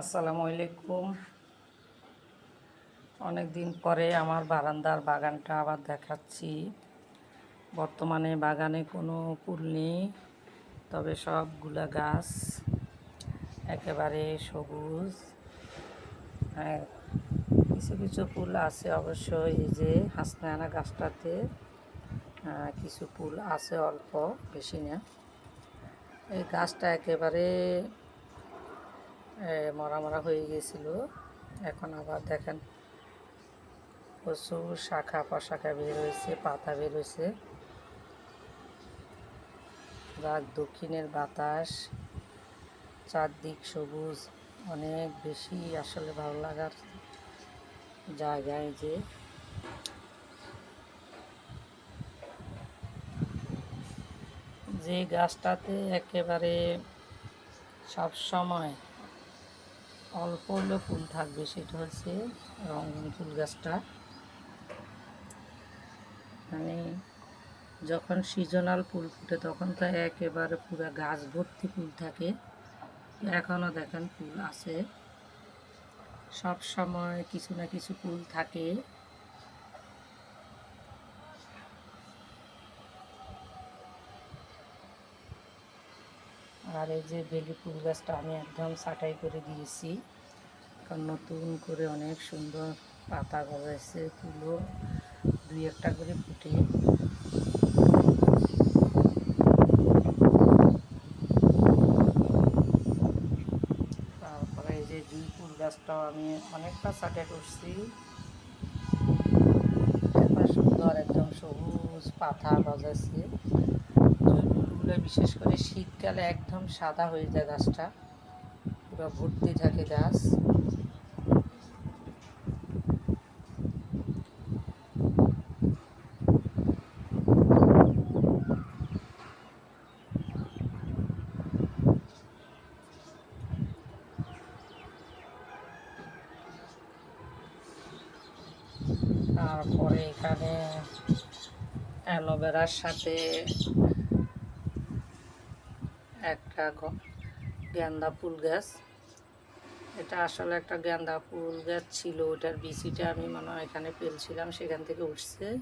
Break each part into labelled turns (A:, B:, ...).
A: আসসালামু আলাইকুম। অনেক দিন পরে আমার বারান্দার বাগানটা আবার দেখাচ্ছি। বর্তমানে বাগানে কোনো ফুল নেই, তবে সবগুলা গাছ একেবারে সবুজ। হ্যাঁ কিছু কিছু ফুল আছে অবশ্য এই যে হাসনায়না গাছটাতে। কিছু ফুল আছে অল্প, বেশি না। এই গাছটা একেবারে মরা মরা হয়ে গেছিল এখন আবার দেখেন প্রচুর শাখা প্রশাখা বের হয়েছে, পাতা বের হয়েছে। রাত দক্ষিণের বাতাস, চারদিক সবুজ, অনেক বেশি আসলে ভালো লাগার জায়গায় যে। যে গাছটাতে একেবারে সব সময় অল্প হলেও ফুল থাকবে, সেটা হচ্ছে রঙিন ফুল গাছটা। মানে যখন সিজনাল ফুল ফুটে, তখন তো একেবারে পুরো গাছ ভর্তি ফুল থাকে। এখনও দেখেন ফুল আছে। সব সময় কিছু না কিছু ফুল থাকে। এই যে বেলি ফুল গাছটা আমি একদম ছাঁটাই করে দিয়েছি। কারণ নতুন করে অনেক সুন্দর পাতা গজাইছে ফুলও, দুই একটা করে ফুটে। তারপরে এই যে জুই ফুল গাছটাও আমি অনেকটা ছাঁটাই করছি। সুন্দর একদম সবুজ পাতা গজাইছে। ফুলগুলো বিশেষ করে শীতকালে একদম সাদা হয়ে যায় গাছটা। পুরো ভর্তি থাকে গাছ। তারপরে এখানে অ্যালোভেরার সাথে একটা গ- গেন্দা ফুল গাছ। এটা আসলে একটা গেন্দা ফুল গাছ ছিল, ওটার বিচিটা আমি মনে হয় এখানে পেলছিলাম সেখান থেকে উঠছে।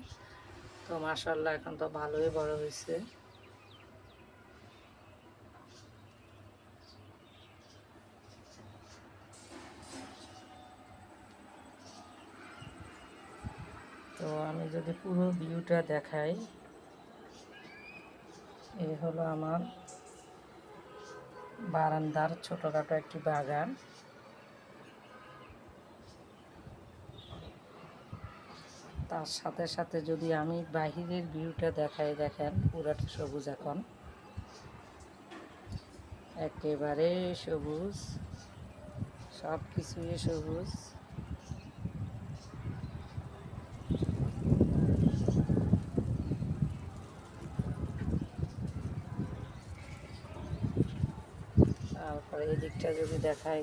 A: তো মাসাল্লাহ এখন তো ভালোই বড় হয়েছে। তো আমি যদি পুরো ভিউটা দেখাই, এ হলো আমার বারান্দার ছোটখাটো একটি বাগান। তার সাথে সাথে যদি আমি বাহিরের ভিউটা দেখাই, দেখেন পুরাটা সবুজ এখন। একেবারে সবুজ সব কিছুই সবুজ। তারপরে এই দিকটা যদি দেখাই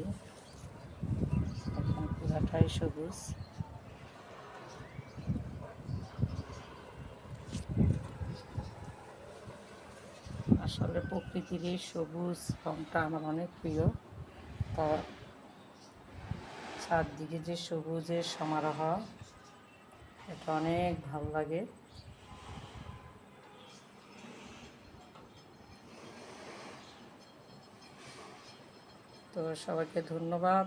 A: পুরাটাই সবুজ। আসলে প্রকৃতির এই সবুজ রংটা আমার অনেক প্রিয়। তার চারদিকে যে সবুজের সমারোহ, এটা অনেক ভালো লাগে। তো সবাইকে ধন্যবাদ।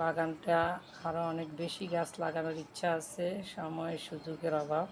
A: বাগানটা আরও অনেক বেশি গাছ লাগানোর ইচ্ছা আছে সময় সুযোগের অভাব।